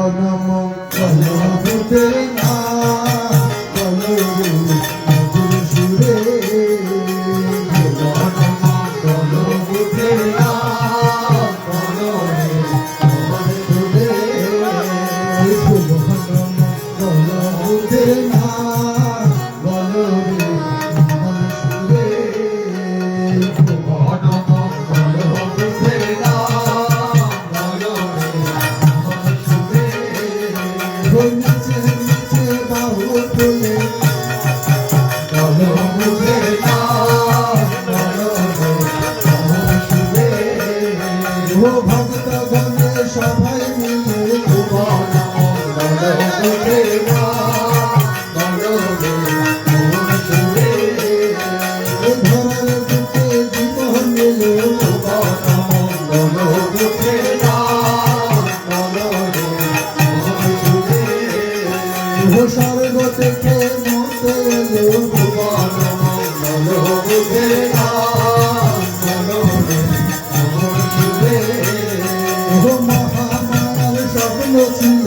Namah Namah Namah Namah Namah Namah Namah ভূসর্গ থেকে মতে ভুবন মঙ্গল বুঝে মহামার স্বপ্ন ছিল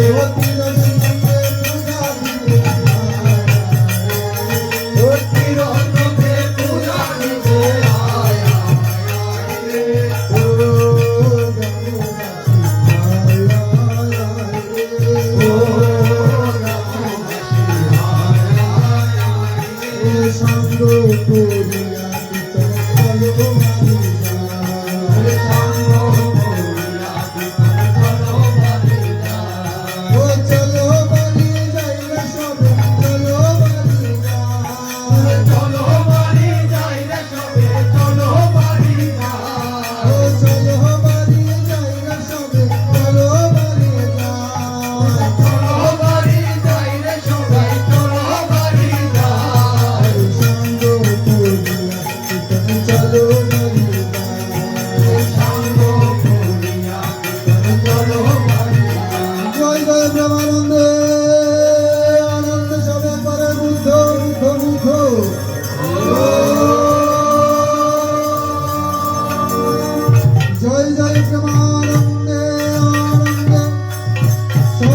给我。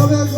Father